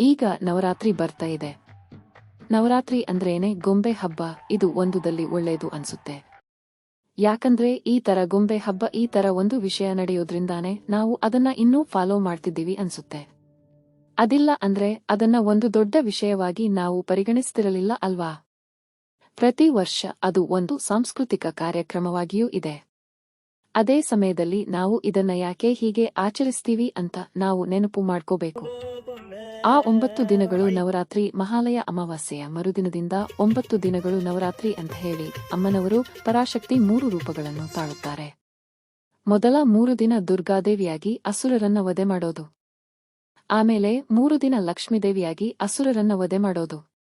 ಈಗ ನವರಾತ್ರಿ ಬರ್ತಾ ಇದೆ. ನವರಾತ್ರಿ ಅಂದ್ರೇನೆ ಗೊಂಬೆ ಹಬ್ಬ, ಇದು ಒಂದುದಲ್ಲಿ ಒಳ್ಳೇದು ಅನ್ಸುತ್ತೆ. ಯಾಕಂದ್ರೆ ಈ ತರ ಗೊಂಬೆ ಹಬ್ಬ, ಈ ತರ ಒಂದು ವಿಷಯ ನಡೆಯೋದ್ರಿಂದಾನೆ ನಾವು ಅದನ್ನ ಇನ್ನೂ ಫಾಲೋ ಮಾಡ್ತಿದ್ದೀವಿ ಅನ್ಸುತ್ತೆ. ಅದಿಲ್ಲ ಅಂದ್ರೆ ಅದನ್ನ ಒಂದು ದೊಡ್ಡ ವಿಷಯವಾಗಿ ನಾವು ಪರಿಗಣಿಸ್ತಿರಲಿಲ್ಲ ಅಲ್ವಾ? ಪ್ರತಿ ವರ್ಷ ಅದು ಒಂದು ಸಾಂಸ್ಕೃತಿಕ ಕಾರ್ಯಕ್ರಮವಾಗಿಯೂ ಇದೆ. ಅದೇ ಸಮಯದಲ್ಲಿ ನಾವು ಇದನ್ನ ಯಾಕೆ ಹೀಗೆ ಆಚರಿಸ್ತೀವಿ ಅಂತ ನಾವು ನೆನಪು ಮಾಡ್ಕೋಬೇಕು. ಆ ಒಂಬತ್ತು ದಿನಗಳು ನವರಾತ್ರಿ ಮಹಾಲಯ ಅಮಾವಾಸ್ಯೆಯ ಮರುದಿನದಿಂದ ಒಂಬತ್ತು ದಿನಗಳು ನವರಾತ್ರಿ ಅಂತ ಹೇಳಿ ಅಮ್ಮನವರು ಪರಾಶಕ್ತಿ ಮೂರು ರೂಪಗಳನ್ನು ತಾಳುತ್ತಾರೆ. ಮೊದಲ ಮೂರು ದಿನ ದುರ್ಗಾದೇವಿಯಾಗಿ ಅಸುರರನ್ನ ವಧೆ ಮಾಡೋದು. ಆಮೇಲೆ ಮೂರು ದಿನ ಲಕ್ಷ್ಮೀದೇವಿಯಾಗಿ ಅಸುರರನ್ನ ವಧೆ ಮಾಡೋದು.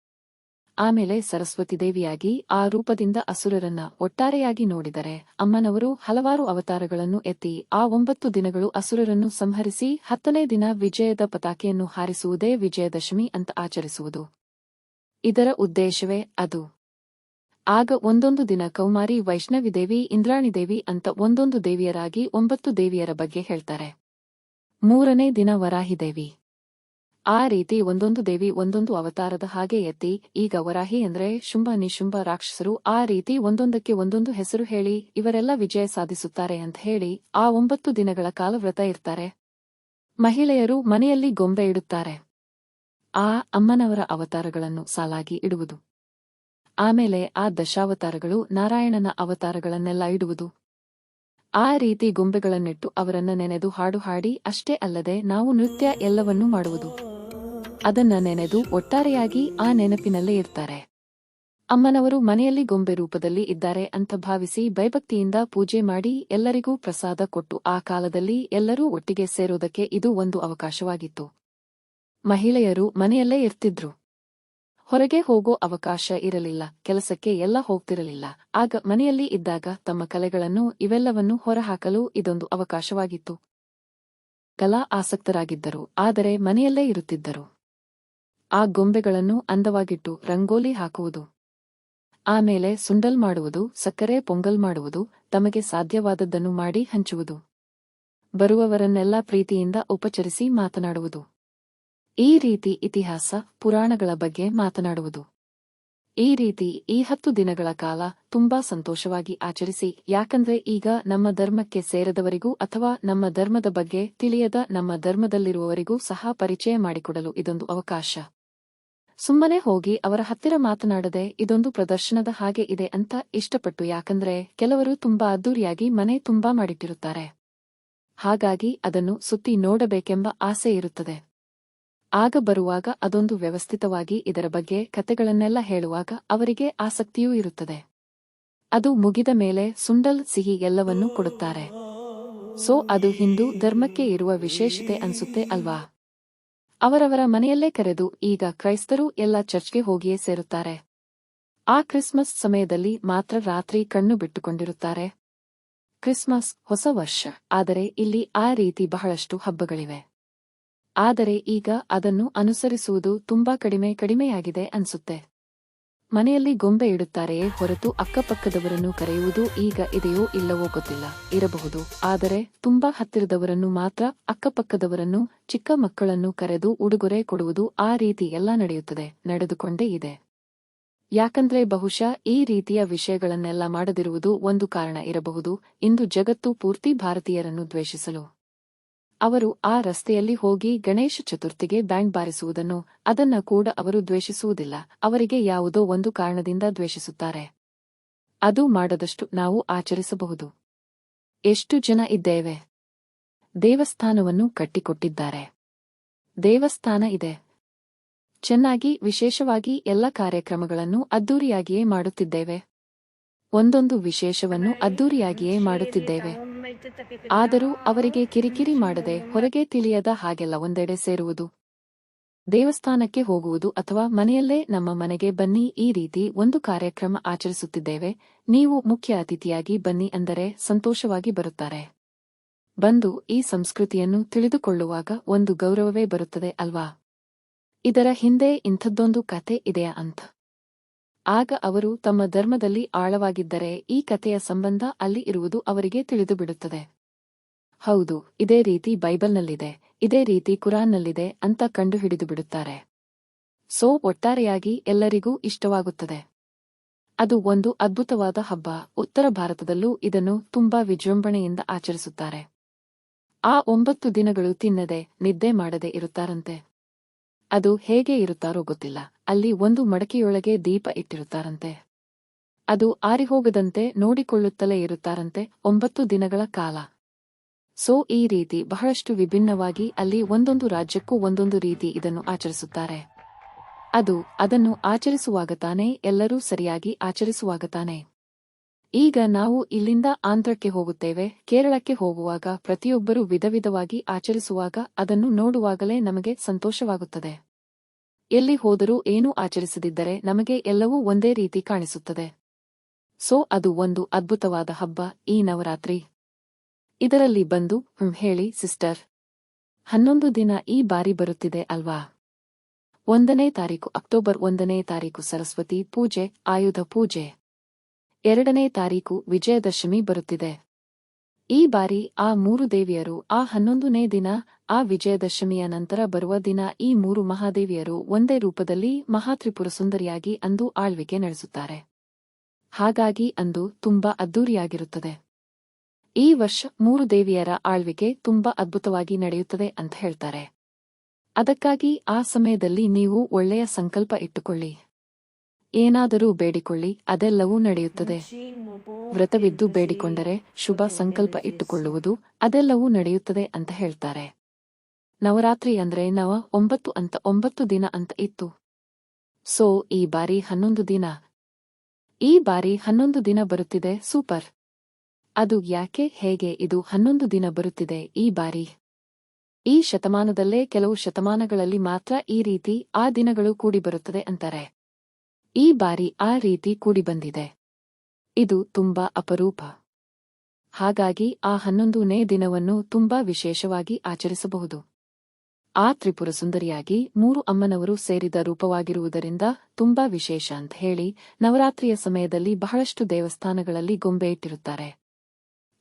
ಆಮೇಲೆ ಸರಸ್ವತಿ ದೇವಿಯಾಗಿ ಆ ರೂಪದಿಂದ ಅಸುರರನ್ನ ಒಟ್ಟಾರೆಯಾಗಿ ನೋಡಿದರೆ ಅಮ್ಮನವರು ಹಲವಾರು ಅವತಾರಗಳನ್ನು ಎತ್ತಿ ಆ ಒಂಬತ್ತು ದಿನಗಳು ಅಸುರರನ್ನು ಸಂಹರಿಸಿ ಹತ್ತನೇ ದಿನ ವಿಜಯದ ಪತಾಕೆಯನ್ನು ಹಾರಿಸುವುದೇ ವಿಜಯದಶಮಿ ಅಂತ ಆಚರಿಸುವುದು. ಇದರ ಉದ್ದೇಶವೇ ಅದು. ಆಗ ಒಂದೊಂದು ದಿನ ಕೌಮಾರಿ ವೈಷ್ಣವಿ ದೇವಿ, ಇಂದ್ರಾಣಿ ದೇವಿ ಅಂತ ಒಂದೊಂದು ದೇವಿಯರಾಗಿ ಒಂಬತ್ತು ದೇವಿಯರ ಬಗ್ಗೆ ಹೇಳ್ತಾರೆ. ಮೂರನೇ ದಿನ ವರಾಹಿದೇವಿ ಆ ರೀತಿ ಒಂದೊಂದು ದೇವಿ ಒಂದೊಂದು ಅವತಾರದ ಹಾಗೆ ಎತ್ತಿ, ಈಗ ವರಾಹಿ ಅಂದ್ರೆ ಶುಂಭ ನಿಶುಂಭ ರಾಕ್ಷಸರು, ಆ ರೀತಿ ಒಂದೊಂದಕ್ಕೆ ಒಂದೊಂದು ಹೆಸರು ಹೇಳಿ, ಇವರೆಲ್ಲ ವಿಜಯ ಸಾಧಿಸುತ್ತಾರೆ ಅಂತ ಹೇಳಿ, ಆ ಒಂಬತ್ತು ದಿನಗಳ ಕಾಲ ವ್ರತ ಇರ್ತಾರೆ. ಮಹಿಳೆಯರು ಮನೆಯಲ್ಲಿ ಗೊಂಬೆ ಇಡುತ್ತಾರೆ. ಆ ಅಮ್ಮನವರ ಅವತಾರಗಳನ್ನು ಸಾಲಾಗಿ ಇಡುವುದು. ಆಮೇಲೆ ಆ ದಶಾವತಾರಗಳು ನಾರಾಯಣನ ಅವತಾರಗಳನ್ನೆಲ್ಲ ಇಡುವುದು. ಆ ರೀತಿ ಗೊಂಬೆಗಳನ್ನಿಟ್ಟು ಅವರನ್ನ ನೆನೆದು ಹಾಡು ಹಾಡಿ, ಅಷ್ಟೇ ಅಲ್ಲದೆ ನಾವು ನೃತ್ಯ ಎಲ್ಲವನ್ನೂ ಮಾಡುವುದು. ಅದನ್ನ ನೆನೆದು ಒಟ್ಟಾರೆಯಾಗಿ ಆ ನೆನಪಿನಲ್ಲೇ ಇರ್ತಾರೆ. ಅಮ್ಮನವರು ಮನೆಯಲ್ಲಿ ಗೊಂಬೆ ರೂಪದಲ್ಲಿ ಇದ್ದಾರೆ ಅಂತ ಭಾವಿಸಿ ಭಯಭಕ್ತಿಯಿಂದ ಪೂಜೆ ಮಾಡಿ ಎಲ್ಲರಿಗೂ ಪ್ರಸಾದ ಕೊಟ್ಟು ಆ ಕಾಲದಲ್ಲಿ ಎಲ್ಲರೂ ಒಟ್ಟಿಗೆ ಸೇರೋದಕ್ಕೆ ಇದು ಒಂದು ಅವಕಾಶವಾಗಿತ್ತು. ಮಹಿಳೆಯರು ಮನೆಯಲ್ಲೇ ಇರ್ತಿದ್ರು. ಹೊರಗೆ ಹೋಗೋ ಅವಕಾಶ ಇರಲಿಲ್ಲ, ಕೆಲಸಕ್ಕೆ ಎಲ್ಲ ಹೋಗ್ತಿರಲಿಲ್ಲ. ಆಗ ಮನೆಯಲ್ಲಿ ಇದ್ದಾಗ ತಮ್ಮ ಕಲೆಗಳನ್ನು ಇವೆಲ್ಲವನ್ನು ಹೊರಹಾಕಲು ಇದೊಂದು ಅವಕಾಶವಾಗಿತ್ತು. ಕಲಾ ಆಸಕ್ತರಾಗಿದ್ದರು, ಆದರೆ ಮನೆಯಲ್ಲೇ ಇರುತ್ತಿದ್ದರು. ಆ ಗೊಂಬೆಗಳನ್ನು ಅಂದವಾಗಿಟ್ಟು ರಂಗೋಲಿ ಹಾಕುವುದು. ಆಮೇಲೆ ಸುಂಡಲ್ ಮಾಡುವುದು, ಸಕ್ಕರೆ ಪೊಂಗಲ್ ಮಾಡುವುದು, ತಮಗೆ ಸಾಧ್ಯವಾದದ್ದನ್ನು ಮಾಡಿ ಹಂಚುವುದು. ಬರುವವರನ್ನೆಲ್ಲ ಪ್ರೀತಿಯಿಂದ ಉಪಚರಿಸಿ ಮಾತನಾಡುವುದು. ಈ ರೀತಿ ಇತಿಹಾಸ ಪುರಾಣಗಳ ಬಗ್ಗೆ ಮಾತನಾಡುವುದು. ಈ ರೀತಿ ಈ ಹತ್ತು ದಿನಗಳ ಕಾಲ ತುಂಬಾ ಸಂತೋಷವಾಗಿ ಆಚರಿಸಿ, ಯಾಕಂದ್ರೆ ಈಗ ನಮ್ಮ ಧರ್ಮಕ್ಕೆ ಸೇರದವರಿಗೂ ಅಥವಾ ನಮ್ಮ ಧರ್ಮದ ಬಗ್ಗೆ ತಿಳಿಯದ ನಮ್ಮ ಧರ್ಮದಲ್ಲಿರುವವರಿಗೂ ಸಹ ಪರಿಚಯ ಮಾಡಿಕೊಡಲು ಇದೊಂದು ಅವಕಾಶ. ಸುಮ್ಮನೆ ಹೋಗಿ ಅವರ ಹತ್ತಿರ ಮಾತನಾಡದೆ ಇದೊಂದು ಪ್ರದರ್ಶನದ ಹಾಗೆ ಇದೆ ಅಂತ ಇಷ್ಟಪಟ್ಟು ಯಾಕಂದ್ರೆ ಕೆಲವರು ತುಂಬಾ ಅದ್ದೂರಿಯಾಗಿ ಮನೆ ತುಂಬಾ ಮಾಡಿಟ್ಟಿರುತ್ತಾರೆ. ಹಾಗಾಗಿ ಅದನ್ನು ಸುತ್ತಿ ನೋಡಬೇಕೆಂಬ ಆಸೆ ಇರುತ್ತದೆ. ಆಗ ಬರುವಾಗ ಅದೊಂದು ವ್ಯವಸ್ಥಿತವಾಗಿ ಇದರ ಬಗ್ಗೆ ಕತೆಗಳನ್ನೆಲ್ಲ ಹೇಳುವಾಗ ಅವರಿಗೆ ಆಸಕ್ತಿಯೂ ಇರುತ್ತದೆ. ಅದು ಮುಗಿದ ಮೇಲೆ ಸುಂಡಲ್ ಸಿಹಿ ಎಲ್ಲವನ್ನೂ ಕೊಡುತ್ತಾರೆ. ಸೋ ಅದು ಹಿಂದೂ ಧರ್ಮಕ್ಕೆ ಇರುವ ವಿಶೇಷತೆ ಅನ್ಸುತ್ತೆ ಅಲ್ವಾ? ಅವರವರ ಮನೆಯಲ್ಲೇ ಕರೆದು ಈಗ ಕ್ರೈಸ್ತರು ಎಲ್ಲ ಚರ್ಚ್ಗೆ ಹೋಗಿಯೇ ಸೇರುತ್ತಾರೆ. ಆ ಕ್ರಿಸ್ಮಸ್ ಸಮಯದಲ್ಲಿ ಮಾತ್ರ ರಾತ್ರಿ ಕಣ್ಣು ಬಿಟ್ಟುಕೊಂಡಿರುತ್ತಾರೆ. ಕ್ರಿಸ್ಮಸ್ ಹೊಸ ವರ್ಷ, ಆದರೆ ಇಲ್ಲಿ ಆ ರೀತಿ ಬಹಳಷ್ಟು ಹಬ್ಬಗಳಿವೆ. ಆದರೆ ಈಗ ಅದನ್ನು ಅನುಸರಿಸುವುದು ತುಂಬಾ ಕಡಿಮೆ ಕಡಿಮೆಯಾಗಿದೆ ಅನ್ಸುತ್ತೆ. ಮನೆಯಲ್ಲಿ ಗೊಂಬೆ ಇಡುತ್ತಾರೆಯೇ ಹೊರತು ಅಕ್ಕಪಕ್ಕದವರನ್ನು ಕರೆಯುವುದು ಈಗ ಇದೆಯೋ ಇಲ್ಲವೋ ಗೊತ್ತಿಲ್ಲ. ಇರಬಹುದು. ಆದರೆ ತುಂಬಾ ಹತ್ತಿರದವರನ್ನು ಮಾತ್ರ ಅಕ್ಕಪಕ್ಕದವರನ್ನು, ಚಿಕ್ಕ ಮಕ್ಕಳನ್ನು ಕರೆದು ಉಡುಗೊರೆ ಕೊಡುವುದು ಆ ರೀತಿ ಎಲ್ಲ ನಡೆಯುತ್ತದೆ, ನಡೆದುಕೊಂಡೇ ಇದೆ. ಯಾಕಂದ್ರೆ ಬಹುಶಃ ಈ ರೀತಿಯ ವಿಷಯಗಳನ್ನೆಲ್ಲ ಮಾಡದಿರುವುದು ಒಂದು ಕಾರಣ ಇರಬಹುದು. ಇಂದು ಜಗತ್ತು ಪೂರ್ತಿ ಭಾರತೀಯರನ್ನು ದ್ವೇಷಿಸಲು ಅವರು ಆ ರಸ್ತೆಯಲ್ಲಿ ಹೋಗಿ ಗಣೇಶ ಚತುರ್ಥಿಗೆ ಬ್ಯಾಂಡ್ ಬಾರಿಸುವುದನ್ನು, ಅದನ್ನ ಕೂಡ ಅವರು ದ್ವೇಷಿಸುವುದಿಲ್ಲ. ಅವರಿಗೆ ಯಾವುದೋ ಒಂದು ಕಾರಣದಿಂದ ದ್ವೇಷಿಸುತ್ತಾರೆ. ಅದು ಮಾಡದಷ್ಟು ನಾವು ಆಚರಿಸಬಹುದು. ಎಷ್ಟು ಜನ ಇದ್ದೇವೆ? ದೇವಸ್ಥಾನವನ್ನು ಕಟ್ಟಿಕೊಟ್ಟಿದ್ದಾರೆ. ದೇವಸ್ಥಾನ ಇದೆ. ಚೆನ್ನಾಗಿ, ವಿಶೇಷವಾಗಿ ಎಲ್ಲ ಕಾರ್ಯಕ್ರಮಗಳನ್ನು ಅದ್ದೂರಿಯಾಗಿಯೇ ಮಾಡುತ್ತಿದ್ದೇವೆ. ಒಂದೊಂದು ವಿಶೇಷವನ್ನು ಅದ್ದೂರಿಯಾಗಿಯೇ ಮಾಡುತ್ತಿದ್ದೇವೆ. ಆದರೂ ಅವರಿಗೆ ಕಿರಿಕಿರಿ ಮಾಡದೆ ಹೊರಗೆ ತಿಳಿಯದ ಹಾಗೆಲ್ಲ ಒಂದೆಡೆ ಸೇರುವುದು. ದೇವಸ್ಥಾನಕ್ಕೆ ಹೋಗುವುದು ಅಥವಾ ಮನೆಯಲ್ಲೇ ನಮ್ಮ ಮನೆಗೆ ಬನ್ನಿ ಈ ರೀತಿ ಒಂದು ಕಾರ್ಯಕ್ರಮ ಆಚರಿಸುತ್ತಿದ್ದೇವೆ. ನೀವು ಮುಖ್ಯ ಅತಿಥಿಯಾಗಿ ಬನ್ನಿ ಅಂದರೆ ಸಂತೋಷವಾಗಿ ಬರುತ್ತಾರೆ. ಬಂದು ಈ ಸಂಸ್ಕೃತಿಯನ್ನು ತಿಳಿದುಕೊಳ್ಳುವಾಗ ಒಂದು ಗೌರವವೇ ಬರುತ್ತದೆ ಅಲ್ವಾ? ಇದರ ಹಿಂದೆ ಇಂಥದ್ದೊಂದು ಕತೆ ಇದೆಯಾ ಅಂತ. ಆಗ ಅವರು ತಮ್ಮ ಧರ್ಮದಲ್ಲಿ ಆಳವಾಗಿದ್ದರೆ ಈ ಕಥೆಯ ಸಂಬಂಧ ಅಲ್ಲಿ ಇರುವುದು ಅವರಿಗೆ ತಿಳಿದುಬಿಡುತ್ತದೆ. ಹೌದು, ಇದೇ ರೀತಿ ಬೈಬಲ್ನಲ್ಲಿದೆ, ಇದೇ ರೀತಿ ಕುರಾನ್ನಲ್ಲಿದೆ ಅಂತ ಕಂಡುಹಿಡಿದು ಬಿಡುತ್ತಾರೆ ಸೋ ಒಟ್ಟಾರೆಯಾಗಿ ಎಲ್ಲರಿಗೂ ಇಷ್ಟವಾಗುತ್ತದೆ. ಅದು ಒಂದು ಅದ್ಭುತವಾದ ಹಬ್ಬ, ಉತ್ತರ ಭಾರತದಲ್ಲೂ ಇದನ್ನು ತುಂಬಾ ವಿಜೃಂಭಣೆಯಿಂದ ಆಚರಿಸುತ್ತಾರೆ. ಆ ಒಂಬತ್ತು ದಿನಗಳು ತಿನ್ನದೆ, ನಿದ್ದೆ ಮಾಡದೆ ಇರುತ್ತಾರಂತೆ. ಅದು ಹೇಗೆ ಇರುತ್ತಾರೋ ಗೊತ್ತಿಲ್ಲ. ಅಲ್ಲಿ ಒಂದು ಮಡಕೆಯೊಳಗೆ ದೀಪ ಇಟ್ಟಿರುತ್ತಾರಂತೆ. ಅದು ಆರಿಹೋಗದಂತೆ ನೋಡಿಕೊಳ್ಳುತ್ತಲೇ ಇರುತ್ತಾರಂತೆ ಒಂಬತ್ತು ದಿನಗಳ ಕಾಲ. ಸೊ ಈ ರೀತಿ ಬಹಳಷ್ಟು ವಿಭಿನ್ನವಾಗಿ ಅಲ್ಲಿ ಒಂದೊಂದು ರಾಜ್ಯಕ್ಕೂ ಒಂದೊಂದು ರೀತಿ ಇದನ್ನು ಆಚರಿಸುತ್ತಾರೆ. ಅದು ಅದನ್ನು ಆಚರಿಸುವಾಗ ತಾನೇ ಎಲ್ಲರೂ ಸರಿಯಾಗಿ ಆಚರಿಸುವಾಗ ತಾನೇ. ಈಗ ನಾವು ಇಲ್ಲಿಂದ ಆಂಧ್ರಕ್ಕೆ ಹೋಗುತ್ತೇವೆ, ಕೇರಳಕ್ಕೆ ಹೋಗುವಾಗ ಪ್ರತಿಯೊಬ್ಬರೂ ವಿಧವಿಧವಾಗಿ ಆಚರಿಸುವಾಗ ಅದನ್ನು ನೋಡುವಾಗಲೇ ನಮಗೆ ಸಂತೋಷವಾಗುತ್ತದೆ. ಎಲ್ಲಿ ಹೋದರೂ ಏನೂ ಆಚರಿಸದಿದ್ದರೆ ನಮಗೆ ಎಲ್ಲವೂ ಒಂದೇ ರೀತಿ ಕಾಣಿಸುತ್ತದೆ. ಸೋ, ಅದು ಒಂದು ಅದ್ಭುತವಾದ ಹಬ್ಬ ಈ ನವರಾತ್ರಿ. ಇದರಲ್ಲಿ ಬಂದು, ಹ್ಮ್, ಹೇಳಿ, ಸಿಸ್ಟರ್. ಹನ್ನೊಂದು ದಿನ ಈ ಬಾರಿ ಬರುತ್ತಿದೆ ಅಲ್ವಾ? ಒಂದನೇ ತಾರೀಕು, ಅಕ್ಟೋಬರ್ ಒಂದನೇ ತಾರೀಕು, ಸರಸ್ವತಿ ಪೂಜೆ, ಆಯುಧ ಪೂಜೆ. ಎರಡನೇ ತಾರೀಕು, ವಿಜಯದಶಮಿ ಬರುತ್ತಿದೆ. ಈ ಬಾರಿ ಆ ಮೂರು ದೇವಿಯರು, ಆ ಹನ್ನೊಂದನೇ ದಿನ, ಆ ವಿಜಯದಶಮಿಯ ನಂತರ ಬರುವ ದಿನ ಈ ಮೂರು ಮಹಾದೇವಿಯರು ಒಂದೇ ರೂಪದಲ್ಲಿ ಮಹಾತ್ರಿಪುರ ಸುಂದರಿಯಾಗಿ ಅಂದು ಆಳ್ವಿಕೆ ನಡೆಸುತ್ತಾರೆ. ಹಾಗಾಗಿ ಅಂದು ತುಂಬಾ ಅದ್ದೂರಿಯಾಗಿರುತ್ತದೆ. ಈ ವರ್ಷ ಮೂರು ದೇವಿಯರ ಆಳ್ವಿಕೆ ತುಂಬಾ ಅದ್ಭುತವಾಗಿ ನಡೆಯುತ್ತದೆ ಅಂತ ಹೇಳ್ತಾರೆ. ಅದಕ್ಕಾಗಿ ಆ ಸಮಯದಲ್ಲಿ ನೀವು ಒಳ್ಳೆಯ ಸಂಕಲ್ಪ ಇಟ್ಟುಕೊಳ್ಳಿ. ಏನಾದರೂ ಬೇಡಿಕೊಳ್ಳಿ, ಅದೆಲ್ಲವೂ ನಡೆಯುತ್ತದೆ. ವ್ರತವಿದ್ದು ಬೇಡಿಕೊಂಡರೆ ಶುಭ ಸಂಕಲ್ಪ ಇಟ್ಟುಕೊಳ್ಳುವುದು, ಅದೆಲ್ಲವೂ ನಡೆಯುತ್ತದೆ ಅಂತ ಹೇಳ್ತಾರೆ. ನವರಾತ್ರಿ ಅಂದ್ರೆ ನವ ಒಂಬತ್ತು ಅಂತ ಒಂಬತ್ತು ದಿನ ಅಂತ ಇತ್ತು. ಸೋ, ಈ ಬಾರಿ ಹನ್ನೊಂದು ದಿನ. ಈ ಬಾರಿ ಹನ್ನೊಂದು ದಿನ ಬರುತ್ತಿದೆ, ಸೂಪರ್. ಅದು ಯಾಕೆ, ಹೇಗೆ, ಇದು ಹನ್ನೊಂದು ದಿನ ಬರುತ್ತಿದೆ, ಈ ಬಾರಿ. ಈ ಶತಮಾನದಲ್ಲೇ ಕೆಲವು ಶತಮಾನಗಳಲ್ಲಿ ಮಾತ್ರ ಈ ರೀತಿ ಆ ದಿನಗಳು ಕೂಡಿ ಬರುತ್ತದೆ ಅಂತಾರೆ. ಈ ಬಾರಿ ಆ ರೀತಿ ಕೂಡಿಬಂದಿದೆ ಇದು ತುಂಬಾ ಅಪರೂಪ. ಹಾಗಾಗಿ ಆ ಹನ್ನೊಂದನೇ ದಿನವನ್ನು ತುಂಬಾ ವಿಶೇಷವಾಗಿ ಆಚರಿಸಬಹುದು. ಆ ತ್ರಿಪುರ ಸುಂದರಿಯಾಗಿ ಮೂರು ಅಮ್ಮನವರು ಸೇರಿದ ರೂಪವಾಗಿರುವುದರಿಂದ ತುಂಬಾ ವಿಶೇಷ ಅಂತ ಹೇಳಿ ನವರಾತ್ರಿಯ ಸಮಯದಲ್ಲಿ ಬಹಳಷ್ಟು ದೇವಸ್ಥಾನಗಳಲ್ಲಿ ಗೊಂಬೆ ಇಟ್ಟಿರುತ್ತಾರೆ.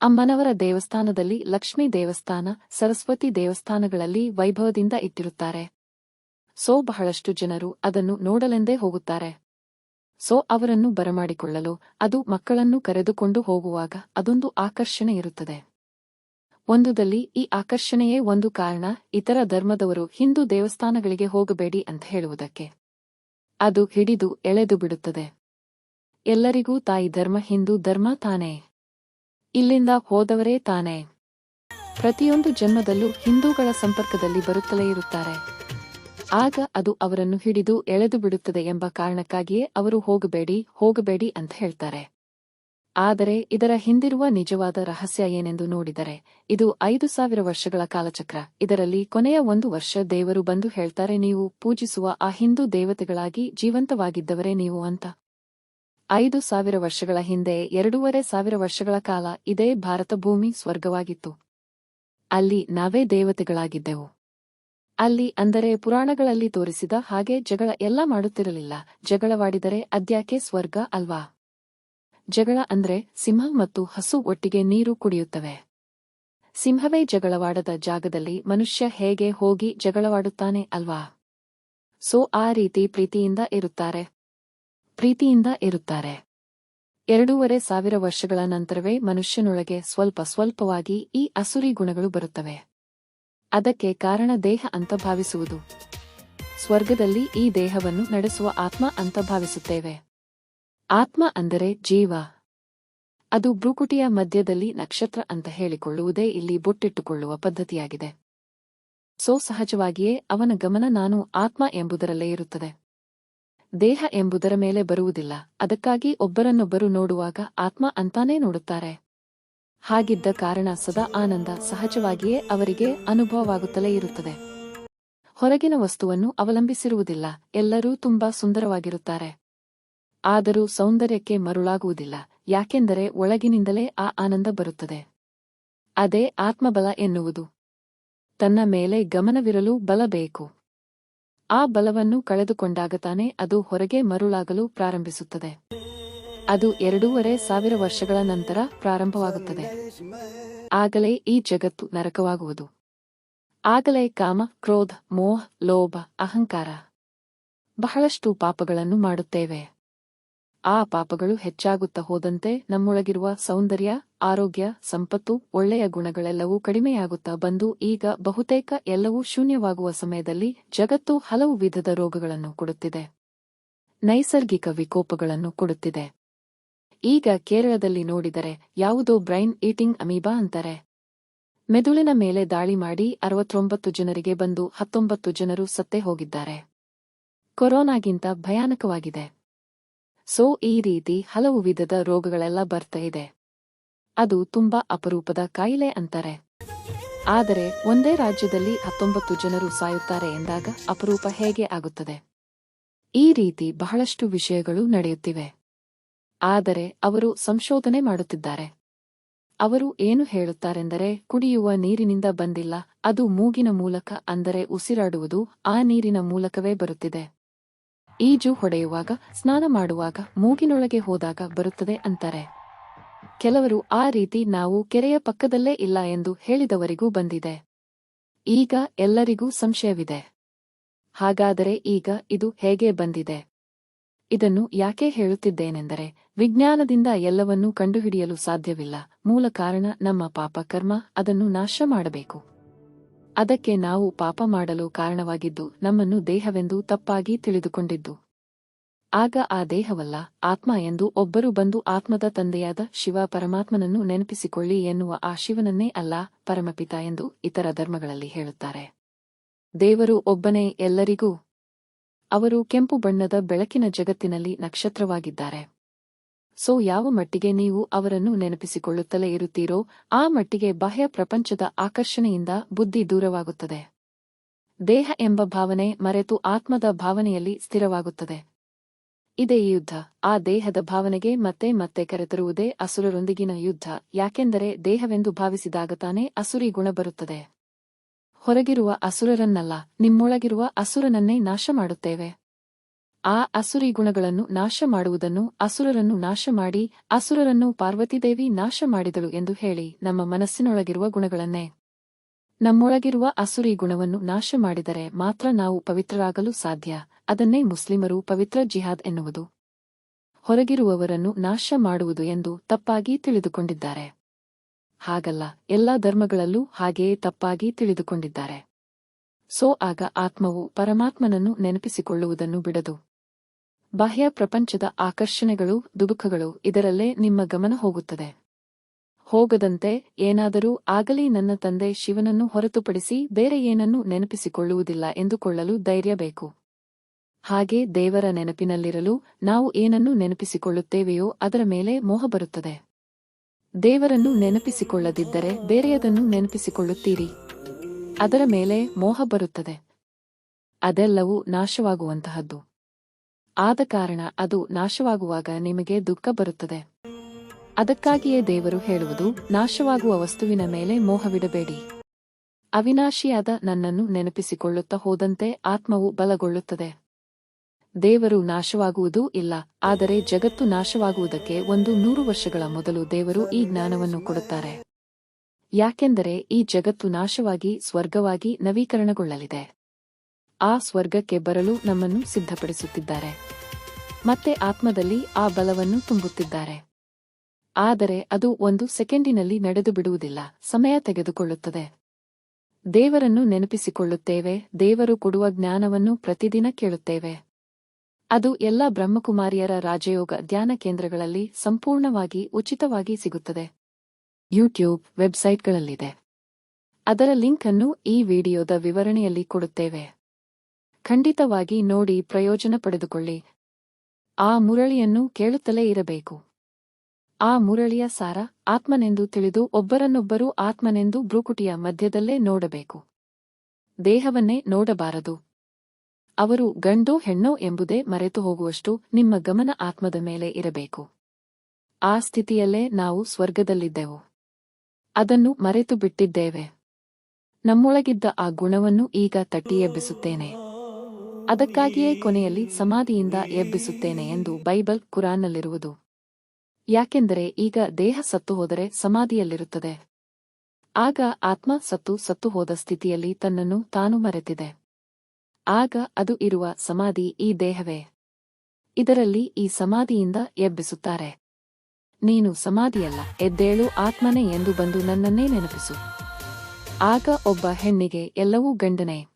ಅಮ್ಮನವರ ದೇವಸ್ಥಾನದಲ್ಲಿ ಲಕ್ಷ್ಮೀ ದೇವಸ್ಥಾನ, ಸರಸ್ವತಿ ದೇವಸ್ಥಾನಗಳಲ್ಲಿ ವೈಭವದಿಂದ ಇಟ್ಟಿರುತ್ತಾರೆ. ಸೋ ಬಹಳಷ್ಟು ಜನರು ಅದನ್ನು ನೋಡಲೆಂದೇ ಹೋಗುತ್ತಾರೆ. ಸೊ ಅವರನ್ನು ಬರಮಾಡಿಕೊಳ್ಳಲು ಅದು ಮಕ್ಕಳನ್ನು ಕರೆದುಕೊಂಡು ಹೋಗುವಾಗ ಅದೊಂದು ಆಕರ್ಷಣೆ ಇರುತ್ತದೆ. ಒಂದುದಲ್ಲಿ ಈ ಆಕರ್ಷಣೆಯೇ ಒಂದು ಕಾರಣ, ಇತರ ಧರ್ಮದವರು ಹಿಂದೂ ದೇವಸ್ಥಾನಗಳಿಗೆ ಹೋಗಬೇಡಿ ಅಂತ ಹೇಳುವುದಕ್ಕೆ. ಅದು ಹಿಡಿದು ಎಳೆದು ಬಿಡುತ್ತದೆ. ಎಲ್ಲರಿಗೂ ತಾಯಿ ಧರ್ಮ ಹಿಂದೂ ಧರ್ಮ ತಾನೇ. ಇಲ್ಲಿಂದ ಹೋದವರೇ ತಾನೇ. ಪ್ರತಿಯೊಂದು ಜನ್ಮದಲ್ಲೂ ಹಿಂದೂಗಳ ಸಂಪರ್ಕದಲ್ಲಿ ಬರುತ್ತಲೇ ಇರುತ್ತಾರೆ. ಆಗ ಅದು ಅವರನ್ನು ಹಿಡಿದು ಎಳೆದು ಬಿಡುತ್ತದೆ ಎಂಬ ಕಾರಣಕ್ಕಾಗಿಯೇ ಅವರು ಹೋಗಬೇಡಿ ಹೋಗಬೇಡಿ ಅಂತ ಹೇಳ್ತಾರೆ. ಆದರೆ ಇದರ ಹಿಂದಿರುವ ನಿಜವಾದ ರಹಸ್ಯ ಏನೆಂದು ನೋಡಿದರೆ, ಇದು ಐದು ಸಾವಿರ ವರ್ಷಗಳ ಕಾಲಚಕ್ರ. ಇದರಲ್ಲಿ ಕೊನೆಯ ಒಂದು ವರ್ಷ ದೇವರು ಬಂದು ಹೇಳ್ತಾರೆ, ನೀವು ಪೂಜಿಸುವ ಆ ಹಿಂದೂ ದೇವತೆಗಳಾಗಿ ಜೀವಂತವಾಗಿದ್ದವರೇ ನೀವು ಅಂತ. ಐದು ಸಾವಿರ ವರ್ಷಗಳ ಹಿಂದೆ, ಎರಡೂವರೆ ಸಾವಿರ ವರ್ಷಗಳ ಕಾಲ ಇದೇ ಭಾರತ ಭೂಮಿ ಸ್ವರ್ಗವಾಗಿತ್ತು. ಅಲ್ಲಿ ನಾವೇ ದೇವತೆಗಳಾಗಿದ್ದೆವು. ಅಲ್ಲಿ, ಅಂದರೆ ಪುರಾಣಗಳಲ್ಲಿ ತೋರಿಸಿದ ಹಾಗೆ ಜಗಳ ಎಲ್ಲ ಮಾಡುತ್ತಿರಲಿಲ್ಲ. ಜಗಳವಾಡಿದರೆ ಅದ್ಯಾಕೆ ಸ್ವರ್ಗ ಅಲ್ವಾ? ಜಗಳ ಅಂದ್ರೆ ಸಿಂಹ ಮತ್ತು ಹಸು ಒಟ್ಟಿಗೆ ನೀರು ಕುಡಿಯುತ್ತವೆ. ಸಿಂಹವೇ ಜಗಳವಾಡದ ಜಾಗದಲ್ಲಿ ಮನುಷ್ಯ ಹೇಗೆ ಹೋಗಿ ಜಗಳವಾಡುತ್ತಾನೆ ಅಲ್ವಾ? ಸೊ, ಆ ರೀತಿ ಪ್ರೀತಿಯಿಂದ ಇರುತ್ತಾರೆ. ಪ್ರೀತಿಯಿಂದ ಇರುತ್ತಾರೆ. ಎರಡೂವರೆ ಸಾವಿರ ವರ್ಷಗಳ ನಂತರವೇ ಮನುಷ್ಯನೊಳಗೆ ಸ್ವಲ್ಪ ಸ್ವಲ್ಪವಾಗಿ ಈ ಅಸುರಿ ಗುಣಗಳು ಬರುತ್ತವೆ. ಅದಕ್ಕೆ ಕಾರಣ ದೇಹ ಅಂತ ಭಾವಿಸುವುದು. ಸ್ವರ್ಗದಲ್ಲಿ ಈ ದೇಹವನ್ನು ನಡೆಸುವ ಆತ್ಮ ಅಂತ ಭಾವಿಸುತ್ತೇವೆ. ಆತ್ಮ ಅಂದರೆ ಜೀವ. ಅದು ಭ್ರೂಕುಟಿಯ ಮಧ್ಯದಲ್ಲಿ ನಕ್ಷತ್ರ ಅಂತ ಹೇಳಿಕೊಳ್ಳುವುದೇ ಇಲ್ಲಿ ಬುಟ್ಟಿಟ್ಟುಕೊಳ್ಳುವ ಪದ್ಧತಿಯಾಗಿದೆ. ಸೊ ಸಹಜವಾಗಿಯೇ ಅವನ ಗಮನ ನಾನು ಆತ್ಮ ಎಂಬುದರಲ್ಲೇ ಇರುತ್ತದೆ. ದೇಹ ಎಂಬುದರ ಮೇಲೆ ಬರುವುದಿಲ್ಲ. ಅದಕ್ಕಾಗಿ ಒಬ್ಬರನ್ನೊಬ್ಬರು ನೋಡುವಾಗ ಆತ್ಮ ಅಂತಾನೇ ನೋಡುತ್ತಾರೆ. ಹಾಗಿದ್ದ ಕಾರಣ ಸದಾ ಆನಂದ ಸಹಜವಾಗಿಯೇ ಅವರಿಗೆ ಅನುಭವವಾಗುತ್ತಲೇ ಇರುತ್ತದೆ. ಹೊರಗಿನ ವಸ್ತುವನ್ನು ಅವಲಂಬಿಸಿರುವುದಿಲ್ಲ, ಎಲ್ಲರೂ ತುಂಬಾ ಸುಂದರವಾಗಿರುತ್ತಾರೆ. ಆದರೂ ಸೌಂದರ್ಯಕ್ಕೆ ಮರುಳಾಗುವುದಿಲ್ಲ, ಯಾಕೆಂದರೆ ಒಳಗಿನಿಂದಲೇ ಆ ಆನಂದ ಬರುತ್ತದೆ. ಅದೇ ಆತ್ಮಬಲ ಎನ್ನುವುದು. ತನ್ನ ಮೇಲೆ ಗಮನವಿರಲು ಬಲ ಬೇಕು. ಆ ಬಲವನ್ನು ಕಳೆದುಕೊಂಡಾಗ ತಾನೇ ಅದು ಹೊರಗೆ ಮರುಳಾಗಲು ಪ್ರಾರಂಭಿಸುತ್ತದೆ. ಅದು ಎರಡೂವರೆ ಸಾವಿರ ವರ್ಷಗಳ ನಂತರ ಪ್ರಾರಂಭವಾಗುತ್ತದೆ. ಆಗಲೇ ಈ ಜಗತ್ತು ನರಕವಾಗುವುದು. ಆಗಲೇ ಕಾಮ, ಕ್ರೋಧ, ಮೋಹ, ಲೋಭ, ಅಹಂಕಾರ ಬಹಳಷ್ಟು ಪಾಪಗಳನ್ನು ಮಾಡುತ್ತೇವೆ. ಆ ಪಾಪಗಳು ಹೆಚ್ಚಾಗುತ್ತಾ ಹೋದಂತೆ ನಮ್ಮೊಳಗಿರುವ ಸೌಂದರ್ಯ, ಆರೋಗ್ಯ, ಸಂಪತ್ತು, ಒಳ್ಳೆಯ ಗುಣಗಳೆಲ್ಲವೂ ಕಡಿಮೆಯಾಗುತ್ತಾ ಬಂದು ಈಗ ಬಹುತೇಕ ಎಲ್ಲವೂ ಶೂನ್ಯವಾಗುವ ಸಮಯದಲ್ಲಿ ಜಗತ್ತು ಹಲವು ವಿಧದ ರೋಗಗಳನ್ನು ಕೊಡುತ್ತಿದೆ. ನೈಸರ್ಗಿಕ ವಿಕೋಪಗಳನ್ನು ಕೊಡುತ್ತಿದೆ. ಈಗ ಕೇರಳದಲ್ಲಿ ನೋಡಿದರೆ ಯಾವುದೋ ಬ್ರೈನ್ ಈಟಿಂಗ್ ಅಮೀಬಾ ಅಂತಾರೆ. ಮೆದುಳಿನ ಮೇಲೆ ದಾಳಿ ಮಾಡಿ ಅರವತ್ತೊಂಬತ್ತು ಜನರಿಗೆ ಬಂದು ಹತ್ತೊಂಬತ್ತು ಜನರು ಸತ್ತೇ ಹೋಗಿದ್ದಾರೆ. ಕೊರೋನಾಗಿಂತ ಭಯಾನಕವಾಗಿದೆ. ಸೊ, ಈ ರೀತಿ ಹಲವು ವಿಧದ ರೋಗಗಳೆಲ್ಲ ಬರ್ತಾ ಇದೆ. ಅದು ತುಂಬಾ ಅಪರೂಪದ ಕಾಯಿಲೆ ಅಂತಾರೆ. ಆದರೆ ಒಂದೇ ರಾಜ್ಯದಲ್ಲಿ ಹತ್ತೊಂಬತ್ತು ಜನರು ಸಾಯುತ್ತಾರೆ ಎಂದಾಗ ಅಪರೂಪ ಹೇಗೆ ಆಗುತ್ತದೆ? ಈ ರೀತಿ ಬಹಳಷ್ಟು ವಿಷಯಗಳು ನಡೆಯುತ್ತಿವೆ. ಆದರೆ ಅವರು ಸಂಶೋಧನೆ ಮಾಡುತ್ತಿದ್ದಾರೆ. ಅವರು ಏನು ಹೇಳುತ್ತಾರೆಂದರೆ, ಕುಡಿಯುವ ನೀರಿನಿಂದ ಬಂದಿಲ್ಲ, ಅದು ಮೂಗಿನ ಮೂಲಕ ಅಂದರೆ ಉಸಿರಾಡುವುದು, ಆ ನೀರಿನ ಮೂಲಕವೇ ಬರುತ್ತಿದೆ. ಈಜು ಹೊಡೆಯುವಾಗ, ಸ್ನಾನ ಮಾಡುವಾಗ, ಮೂಗಿನೊಳಗೆ ಹೋದಾಗ ಬರುತ್ತದೆ ಅಂತಾರೆ. ಕೆಲವರು, ಆ ರೀತಿ ನಾವು ಕೆರೆಯ ಪಕ್ಕದಲ್ಲೇ ಇಲ್ಲ ಎಂದು ಹೇಳಿದವರಿಗೂ ಬಂದಿದೆ. ಈಗ ಎಲ್ಲರಿಗೂ ಸಂಶಯವಿದೆ. ಹಾಗಾದರೆ ಈಗ ಇದು ಹೇಗೆ ಬಂದಿದೆ? ಇದನ್ನು ಯಾಕೆ ಹೇಳುತ್ತಿದ್ದೇನೆಂದರೆ, ವಿಜ್ಞಾನದಿಂದ ಎಲ್ಲವನ್ನೂ ಕಂಡುಹಿಡಿಯಲು ಸಾಧ್ಯವಿಲ್ಲ. ಮೂಲ ಕಾರಣ ನಮ್ಮ ಪಾಪ ಕರ್ಮ, ಅದನ್ನು ನಾಶ ಮಾಡಬೇಕು. ಅದಕ್ಕೆ ನಾವು ಪಾಪ ಮಾಡಲು ಕಾರಣವಾಗಿದ್ದು, ನಮ್ಮನ್ನು ದೇಹವೆಂದು ತಪ್ಪಾಗಿ ತಿಳಿದುಕೊಂಡಿದ್ದು. ಆಗ ಆ ದೇಹವಲ್ಲ, ಆತ್ಮ ಎಂದು ಒಬ್ಬರು ಬಂದು ಆತ್ಮದ ತಂದೆಯಾದ ಶಿವ ಪರಮಾತ್ಮನನ್ನು ನೆನಪಿಸಿಕೊಳ್ಳಿ ಎನ್ನುವ ಆ ಶಿವನನ್ನೇ ಅಲ್ಲ, ಪರಮಪಿತ ಎಂದು ಇತರ ಧರ್ಮಗಳಲ್ಲಿ ಹೇಳುತ್ತಾರೆ. ದೇವರು ಒಬ್ಬನೇ ಎಲ್ಲರಿಗೂ ಅವರು ಕೆಂಪು ಬಣ್ಣದ ಬೆಳಕಿನ ಜಗತ್ತಿನಲ್ಲಿ ನಕ್ಷತ್ರವಾಗಿದ್ದಾರೆ. ಸೊ ಯಾವ ಮಟ್ಟಿಗೆ ನೀವು ಅವರನ್ನು ನೆನಪಿಸಿಕೊಳ್ಳುತ್ತಲೇ ಇರುತ್ತೀರೋ, ಆ ಮಟ್ಟಿಗೆ ಬಾಹ್ಯ ಪ್ರಪಂಚದ ಆಕರ್ಷಣೆಯಿಂದ ಬುದ್ಧಿ ದೂರವಾಗುತ್ತದೆ. ದೇಹ ಎಂಬ ಭಾವನೆ ಮರೆತು ಆತ್ಮದ ಭಾವನೆಯಲ್ಲಿ ಸ್ಥಿರವಾಗುತ್ತದೆ. ಇದೇ ಯುದ್ಧ. ಆ ದೇಹದ ಭಾವನೆಗೆ ಮತ್ತೆ ಮತ್ತೆ ಕರೆತರುವುದೇ ಅಸುರರೊಂದಿಗಿನ ಯುದ್ಧ, ಯಾಕೆಂದರೆ ದೇಹವೆಂದು ಭಾವಿಸಿದಾಗ ತಾನೇ ಅಸುರಿ ಗುಣ ಬರುತ್ತದೆ. ಹೊರಗಿರುವ ಅಸುರರನ್ನಲ್ಲ, ನಿಮ್ಮೊಳಗಿರುವ ಅಸುರನನ್ನೇ ನಾಶ ಮಾಡುತ್ತೇವೆ ಆ ಅಸುರಿ ಗುಣಗಳನ್ನು ನಾಶ ಮಾಡುವುದನ್ನು ಅಸುರರನ್ನು ನಾಶ ಮಾಡಿ ಅಸುರರನ್ನು ಪಾರ್ವತಿದೇವಿ ನಾಶ ಮಾಡಿದಳು ಎಂದು ಹೇಳಿ ನಮ್ಮ ಮನಸ್ಸಿನೊಳಗಿರುವ ಗುಣಗಳನ್ನೇ. ನಮ್ಮೊಳಗಿರುವ ಅಸುರಿ ಗುಣವನ್ನು ನಾಶ ಮಾಡಿದರೆ ಮಾತ್ರ ನಾವು ಪವಿತ್ರರಾಗಲು ಸಾಧ್ಯ, ಅದನ್ನೇ ಮುಸ್ಲಿಮರು ಪವಿತ್ರ ಜಿಹಾದ್ ಎನ್ನುವುದು. ಹೊರಗಿರುವವರನ್ನು ನಾಶ ಮಾಡುವುದು ಎಂದು ತಪ್ಪಾಗಿ ತಿಳಿದುಕೊಂಡಿದ್ದಾರೆ. ಹಾಗಲ್ಲ, ಎಲ್ಲ ಧರ್ಮಗಳಲ್ಲೂ ಹಾಗೆಯೇ ತಪ್ಪಾಗಿ ತಿಳಿದುಕೊಂಡಿದ್ದಾರೆ. ಸೋ ಆಗ ಆತ್ಮವು ಪರಮಾತ್ಮನನ್ನು ನೆನಪಿಸಿಕೊಳ್ಳುವುದನ್ನು ಬಿಡದು. ಬಾಹ್ಯ ಪ್ರಪಂಚದ ಆಕರ್ಷಣೆಗಳು ದುಡುಕಗಳು ಇದರಲ್ಲೇ ನಿಮ್ಮ ಗಮನ ಹೋಗುತ್ತದೆ. ಹೋಗದಂತೆ ಏನಾದರೂ ಆಗಲಿ ನನ್ನ ತಂದೆ ಶಿವನನ್ನು ಹೊರತುಪಡಿಸಿ ಬೇರೆ ಏನನ್ನೂ ನೆನಪಿಸಿಕೊಳ್ಳುವುದಿಲ್ಲ ಎಂದುಕೊಳ್ಳಲು ಧೈರ್ಯ ಬೇಕು. ಹಾಗೆ ದೇವರ ನೆನಪಿನಲ್ಲಿರಲು ನಾವು ಏನನ್ನು ನೆನಪಿಸಿಕೊಳ್ಳುತ್ತೇವೆಯೋ ಅದರ ಮೇಲೆ ಮೋಹ ಬರುತ್ತದೆ. ದೇವರನ್ನು ನೆನಪಿಸಿಕೊಳ್ಳದಿದ್ದರೆ ಬೇರೆಯದನ್ನು ನೆನಪಿಸಿಕೊಳ್ಳುತ್ತೀರಿ. ಅದರ ಮೇಲೆ ಮೋಹ ಬರುತ್ತದೆ. ಅದೆಲ್ಲವೂ ನಾಶವಾಗುವಂತಹದ್ದು. ಆದ ಕಾರಣ ಅದು ನಾಶವಾಗುವಾಗ ನಿಮಗೆ ದುಃಖ ಬರುತ್ತದೆ. ಅದಕ್ಕಾಗಿಯೇ ದೇವರು ಹೇಳುವುದು, ನಾಶವಾಗುವ ವಸ್ತುವಿನ ಮೇಲೆ ಮೋಹವಿಡಬೇಡಿ. ಅವಿನಾಶಿಯಾದ ನನ್ನನ್ನು ನೆನಪಿಸಿಕೊಳ್ಳುತ್ತಾ ಹೋದಂತೆ ಆತ್ಮವು ಬಲಗೊಳ್ಳುತ್ತದೆ. ದೇವರು ನಾಶವಾಗುವುದೂ ಇಲ್ಲ, ಆದರೆ ಜಗತ್ತು ನಾಶವಾಗುವುದಕ್ಕೆ ಒಂದು ನೂರು ವರ್ಷಗಳ ಮೊದಲು ದೇವರು ಈ ಜ್ಞಾನವನ್ನು ಕೊಡುತ್ತಾರೆ. ಯಾಕೆಂದರೆ ಈ ಜಗತ್ತು ನಾಶವಾಗಿ, ಸ್ವರ್ಗವಾಗಿ ನವೀಕರಣಗೊಳ್ಳಲಿದೆ. ಆ ಸ್ವರ್ಗಕ್ಕೆ ಬರಲು ನಮ್ಮನ್ನು ಸಿದ್ಧಪಡಿಸುತ್ತಿದ್ದಾರೆ. ಮತ್ತೆ ಆತ್ಮದಲ್ಲಿ ಆ ಬಲವನ್ನು ತುಂಬುತ್ತಿದ್ದಾರೆ. ಆದರೆ ಅದು ಒಂದು ಸೆಕೆಂಡಿನಲ್ಲಿ ನಡೆದು ಬಿಡುವುದಿಲ್ಲ, ಸಮಯ ತೆಗೆದುಕೊಳ್ಳುತ್ತದೆ. ದೇವರನ್ನು ನೆನಪಿಸಿಕೊಳ್ಳುತ್ತೇವೆ, ದೇವರು ಕೊಡುವ ಜ್ಞಾನವನ್ನು ಪ್ರತಿದಿನ ಕೇಳುತ್ತೇವೆ. ಅದು ಎಲ್ಲ ಬ್ರಹ್ಮಕುಮಾರಿಯರ ರಾಜಯೋಗ ಧ್ಯಾನ ಕೇಂದ್ರಗಳಲ್ಲಿ ಸಂಪೂರ್ಣವಾಗಿ ಉಚಿತವಾಗಿ ಸಿಗುತ್ತದೆ. ಯೂಟ್ಯೂಬ್ ವೆಬ್ಸೈಟ್ಗಳಲ್ಲಿದೆ. ಅದರ ಲಿಂಕ್ ಅನ್ನು ಈ ವಿಡಿಯೋದ ವಿವರಣೆಯಲ್ಲಿ ಕೊಡುತ್ತೇವೆ. ಖಂಡಿತವಾಗಿ ನೋಡಿ ಪ್ರಯೋಜನ ಪಡೆದುಕೊಳ್ಳಿ. ಆ ಮುರಳಿಯನ್ನು ಕೇಳುತ್ತಲೇ ಇರಬೇಕು. ಆ ಮುರಳಿಯ ಸಾರ ಆತ್ಮನೆಂದು ತಿಳಿದು ಒಬ್ಬರನ್ನೊಬ್ಬರು ಆತ್ಮನೆಂದು ಬ್ರೂಕುಟಿಯ ಮಧ್ಯದಲ್ಲೇ ನೋಡಬೇಕು. ದೇಹವನ್ನೇ ನೋಡಬಾರದು. ಅವರು ಗಂಡೋ ಹೆಣ್ಣೋ ಎಂಬುದೇ ಮರೆತು ಹೋಗುವಷ್ಟು ನಿಮ್ಮ ಗಮನ ಆತ್ಮದ ಮೇಲೆ ಇರಬೇಕು. ಆ ಸ್ಥಿತಿಯಲ್ಲೇ ನಾವು ಸ್ವರ್ಗದಲ್ಲಿದ್ದೆವು. ಅದನ್ನು ಮರೆತು ಬಿಟ್ಟಿದ್ದೇವೆ. ನಮ್ಮೊಳಗಿದ್ದ ಆ ಗುಣವನ್ನು ಈಗ ತಟ್ಟಿ ಎಬ್ಬಿಸುತ್ತೇನೆ. ಅದಕ್ಕಾಗಿಯೇ ಕೊನೆಯಲ್ಲಿ ಸಮಾಧಿಯಿಂದ ಎಬ್ಬಿಸುತ್ತೇನೆ ಎಂದು ಬೈಬಲ್ ಕುರಾನ್ನಲ್ಲಿರುವುದು. ಯಾಕೆಂದರೆ ಈಗ ದೇಹ ಸತ್ತು ಹೋದರೆ ಸಮಾಧಿಯಲ್ಲಿರುತ್ತದೆ. ಆಗ ಆತ್ಮ ಸತ್ತು ಸತ್ತು ಹೋದ ಸ್ಥಿತಿಯಲ್ಲಿ ತನ್ನನ್ನು ತಾನು ಮರೆತಿದೆ. ಆಗ ಅದು ಇರುವ ಸಮಾಧಿ ಈ ದೇಹವೇ. ಇದರಲ್ಲಿ ಈ ಸಮಾಧಿಯಿಂದ ಎಬ್ಬಿಸುತ್ತಾರೆ. ನೀನು ಸಮಾಧಿಯಲ್ಲ, ಎದ್ದೇಳು ಆತ್ಮನೇ ಎಂದು ಬಂದು ನನ್ನನ್ನೇ ನೆನಪಿಸು. ಆಗ ಒಬ್ಬ ಹೆಣ್ಣಿಗೆ ಎಲ್ಲವೂ ಗಂಡನೇ.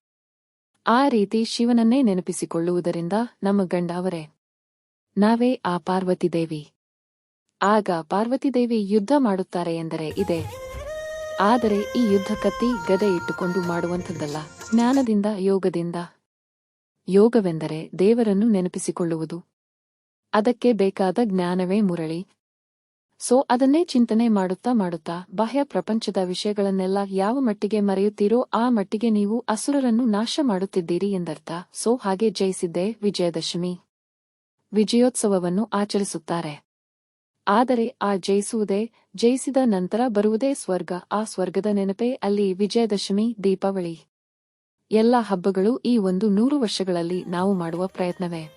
ಆ ರೀತಿ ಶಿವನನ್ನೇ ನೆನಪಿಸಿಕೊಳ್ಳುವುದರಿಂದ ನಮ್ಮ ಗಂಡ ಅವರೇ. ನಾವೇ ಆ ಪಾರ್ವತಿದೇವಿ ಆಗ ಪಾರ್ವತಿದೇವಿ ಯುದ್ಧ ಮಾಡುತ್ತಾರೆ ಎಂದರೆ ಇದೆ. ಆದರೆ ಈ ಯುದ್ಧ ಕತ್ತಿ ಗದೆ ಇಟ್ಟುಕೊಂಡು ಮಾಡುವಂಥದ್ದಲ್ಲ, ಜ್ಞಾನದಿಂದ ಯೋಗದಿಂದ ಯೋಗವೆಂದರೆ ದೇವರನ್ನು ನೆನಪಿಸಿಕೊಳ್ಳುವುದು. ಅದಕ್ಕೆ ಬೇಕಾದ ಜ್ಞಾನವೇ ಮುರಳಿ. ಸೊ ಅದನ್ನೇ ಚಿಂತನೆ ಮಾಡುತ್ತಾ ಮಾಡುತ್ತಾ ಬಾಹ್ಯ ಪ್ರಪಂಚದ ವಿಷಯಗಳನ್ನೆಲ್ಲ ಯಾವ ಮಟ್ಟಿಗೆ ಮರೆಯುತ್ತೀರೋ ಆ ಮಟ್ಟಿಗೆ ನೀವು ಅಸುರರನ್ನು ನಾಶ ಮಾಡುತ್ತಿದ್ದೀರಿ ಎಂದರ್ಥ. ಸೊ ಹಾಗೆ ಜಯಿಸಿದ್ದೇ ವಿಜಯದಶಮಿ. ವಿಜಯೋತ್ಸವವನ್ನು ಆಚರಿಸುತ್ತಾರೆ. ಆದರೆ ಆ ಜಯಿಸುವುದೇ, ಜಯಿಸಿದ ನಂತರ ಬರುವುದೇ ಸ್ವರ್ಗ. ಆ ಸ್ವರ್ಗದ ನೆನಪೇ ಅಲ್ಲಿ ವಿಜಯದಶಮಿ, ದೀಪಾವಳಿ. ಎಲ್ಲ ಹಬ್ಬಗಳು ಈ ಒಂದು ನೂರು ವರ್ಷಗಳಲ್ಲಿ ನಾವು ಮಾಡುವ ಪ್ರಯತ್ನವೇ.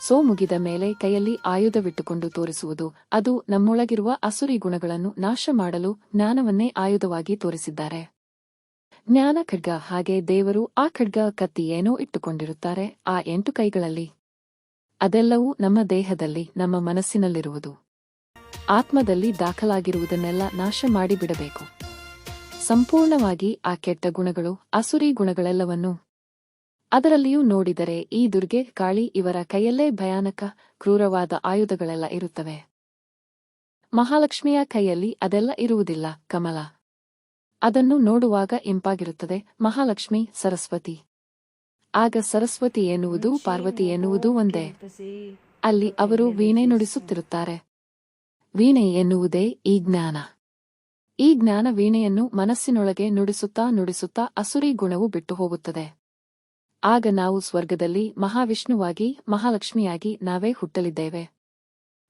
ಸೋ ಮುಗಿದ ಮೇಲೆ ಕೈಯಲ್ಲಿ ಆಯುಧವಿಟ್ಟುಕೊಂಡು ತೋರಿಸುವುದು, ಅದು ನಮ್ಮೊಳಗಿರುವ ಅಸುರಿ ಗುಣಗಳನ್ನು ನಾಶ ಮಾಡಲು ಜ್ಞಾನವನ್ನೇ ಆಯುಧವಾಗಿ ತೋರಿಸಿದ್ದಾರೆ. ಜ್ಞಾನ ಖಡ್ಗ ಹಾಗೆ ದೇವರು ಆ ಖಡ್ಗ ಕತ್ತಿ ಏನೋ ಇಟ್ಟುಕೊಂಡಿರುತ್ತಾರೆ ಆ ಎಂಟು ಕೈಗಳಲ್ಲಿ. ಅದೆಲ್ಲವೂ ನಮ್ಮ ದೇಹದಲ್ಲಿ, ನಮ್ಮ ಮನಸ್ಸಿನಲ್ಲಿರುವುದು. ಆತ್ಮದಲ್ಲಿ ದಾಖಲಾಗಿರುವುದನ್ನೆಲ್ಲ ನಾಶ ಮಾಡಿಬಿಡಬೇಕು. ಸಂಪೂರ್ಣವಾಗಿ ಆ ಕೆಟ್ಟ ಗುಣಗಳು, ಅಸುರಿ ಗುಣಗಳೆಲ್ಲವನ್ನೂ ಅದರಲ್ಲಿಯೂ ನೋಡಿದರೆ ಈ ದುರ್ಗೆ, ಕಾಳಿ ಇವರ ಕೈಯಲ್ಲೇ ಭಯಾನಕ, ಕ್ರೂರವಾದ ಆಯುಧಗಳೆಲ್ಲ ಇರುತ್ತವೆ. ಮಹಾಲಕ್ಷ್ಮಿಯ ಕೈಯಲ್ಲಿ ಅದೆಲ್ಲ ಇರುವುದಿಲ್ಲ, ಕಮಲ. ಅದನ್ನು ನೋಡುವಾಗ ಇಂಪಾಗಿರುತ್ತದೆ, ಮಹಾಲಕ್ಷ್ಮಿ, ಸರಸ್ವತಿ. ಆಗ ಸರಸ್ವತಿ ಎನ್ನುವುದು, ಪಾರ್ವತಿ ಎನ್ನುವುದು ಒಂದೇ. ಅಲ್ಲಿ ಅವರು ವೀಣೆ ನುಡಿಸುತ್ತಿರುತ್ತಾರೆ. ವೀಣೆ ಎನ್ನುವುದೇ ಈ ಜ್ಞಾನ. ಈ ಜ್ಞಾನ ವೀಣೆಯನ್ನು ಮನಸ್ಸಿನೊಳಗೆ ನುಡಿಸುತ್ತಾ ನುಡಿಸುತ್ತಾ ಅಸುರಿ ಗುಣವು ಬಿಟ್ಟು ಹೋಗುತ್ತದೆ ಆಗ ನಾವು ಸ್ವರ್ಗದಲ್ಲಿ ಮಹಾವಿಷ್ಣುವಾಗಿ, ಮಹಾಲಕ್ಷ್ಮಿಯಾಗಿ ನಾವೇ ಹುಟ್ಟಲಿದ್ದೇವೆ.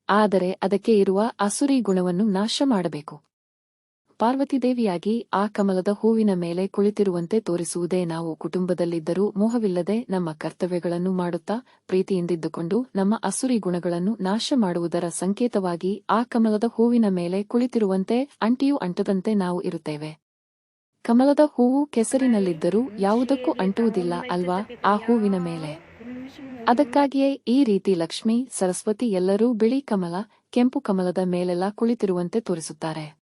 ಆದರೆ ಅದಕ್ಕೆ ಇರುವ ಅಸುರಿ ಗುಣವನ್ನು ನಾಶ ಮಾಡಬೇಕು ಪಾರ್ವತಿದೇವಿಯಾಗಿ ಆ ಕಮಲದ ಹೂವಿನ ಮೇಲೆ ಕುಳಿತಿರುವಂತೆ ತೋರಿಸುವುದೇ ನಾವು ಕುಟುಂಬದಲ್ಲಿದ್ದರೂ ಮೋಹವಿಲ್ಲದೆ ನಮ್ಮ ಕರ್ತವ್ಯಗಳನ್ನು ಮಾಡುತ್ತಾ ಪ್ರೀತಿಯಿಂದಿದ್ದುಕೊಂಡು ನಮ್ಮ ಅಸುರಿ ಗುಣಗಳನ್ನು ನಾಶ ಮಾಡುವುದರ ಸಂಕೇತವಾಗಿ ಆ ಕಮಲದ ಹೂವಿನ ಮೇಲೆ ಕುಳಿತಿರುವಂತೆ ಅಂಟಿಯೂ ಅಂಟದಂತೆ ನಾವು ಇರುತ್ತೇವೆ. ಕಮಲದ ಹೂವು ಕೆಸರಿನಲ್ಲಿದ್ದರೂ ಯಾವುದಕ್ಕೂ ಅಂಟುವುದಿಲ್ಲ ಅಲ್ವಾ ಆ ಹೂವಿನ ಮೇಲೆ? ಅದಕ್ಕಾಗಿಯೇ ಈ ರೀತಿ ಲಕ್ಷ್ಮಿ, ಸರಸ್ವತಿ ಎಲ್ಲರೂ ಬಿಳಿ ಕಮಲ, ಕೆಂಪು ಕಮಲದ ಮೇಲೆಲ್ಲ ಕುಳಿತಿರುವಂತೆ ತೋರಿಸುತ್ತಾರೆ.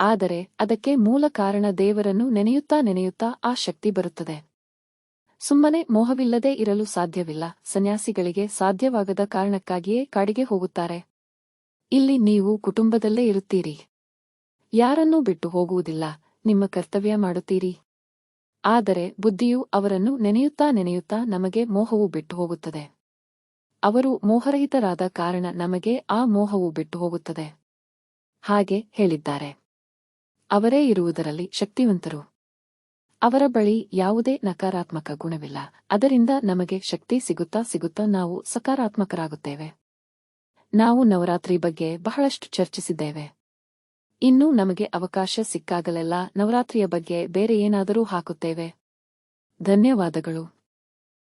ಆದರೆ ಅದಕ್ಕೆ ಮೂಲ ಕಾರಣ ದೇವರನ್ನು ನೆನೆಯುತ್ತಾ ನೆನೆಯುತ್ತಾ ಆ ಶಕ್ತಿ ಬರುತ್ತದೆ. ಸುಮ್ಮನೆ ಮೋಹವಿಲ್ಲದೆ ಇರಲು ಸಾಧ್ಯವಿಲ್ಲ. ಸನ್ಯಾಸಿಗಳಿಗೆ ಸಾಧ್ಯವಾಗದ ಕಾರಣಕ್ಕಾಗಿಯೇ ಕಾಡಿಗೆ ಹೋಗುತ್ತಾರೆ. ಇಲ್ಲಿ ನೀವು ಕುಟುಂಬದಲ್ಲೇ ಇರುತ್ತೀರಿ. ಯಾರನ್ನೂ ಬಿಟ್ಟು ಹೋಗುವುದಿಲ್ಲ. ನಿಮ್ಮ ಕರ್ತವ್ಯ ಮಾಡುತ್ತೀರಿ. ಆದರೆ ಬುದ್ಧಿಯು ಅವರನ್ನು ನೆನೆಯುತ್ತಾ ನೆನೆಯುತ್ತಾ ನಮಗೆ ಮೋಹವು ಬಿಟ್ಟು ಹೋಗುತ್ತದೆ. ಅವರು ಮೋಹರಹಿತರಾದ ಕಾರಣ ನಮಗೆ ಆ ಮೋಹವು ಬಿಟ್ಟು ಹೋಗುತ್ತದೆ. ಹಾಗೆ ಹೇಳಿದ್ದಾರೆ. ಅವರೇ ಇರುವುದರಲ್ಲಿ ಶಕ್ತಿವಂತರು. ಅವರ ಬಳಿ ಯಾವುದೇ ನಕಾರಾತ್ಮಕ ಗುಣವಿಲ್ಲ. ಅದರಿಂದ ನಮಗೆ ಶಕ್ತಿ ಸಿಗುತ್ತಾ ಸಿಗುತ್ತಾ ನಾವು ಸಕಾರಾತ್ಮಕರಾಗುತ್ತೇವೆ. ನಾವು ನವರಾತ್ರಿ ಬಗ್ಗೆ ಬಹಳಷ್ಟು ಚರ್ಚಿಸಿದ್ದೇವೆ. ಇನ್ನು ನಮಗೆ ಅವಕಾಶ ಸಿಕ್ಕಾಗಲೆಲ್ಲ ನವರಾತ್ರಿಯ ಬಗ್ಗೆ ಬೇರೆ ಏನಾದರೂ ಹಾಕುತ್ತೇವೆ. ಧನ್ಯವಾದಗಳು.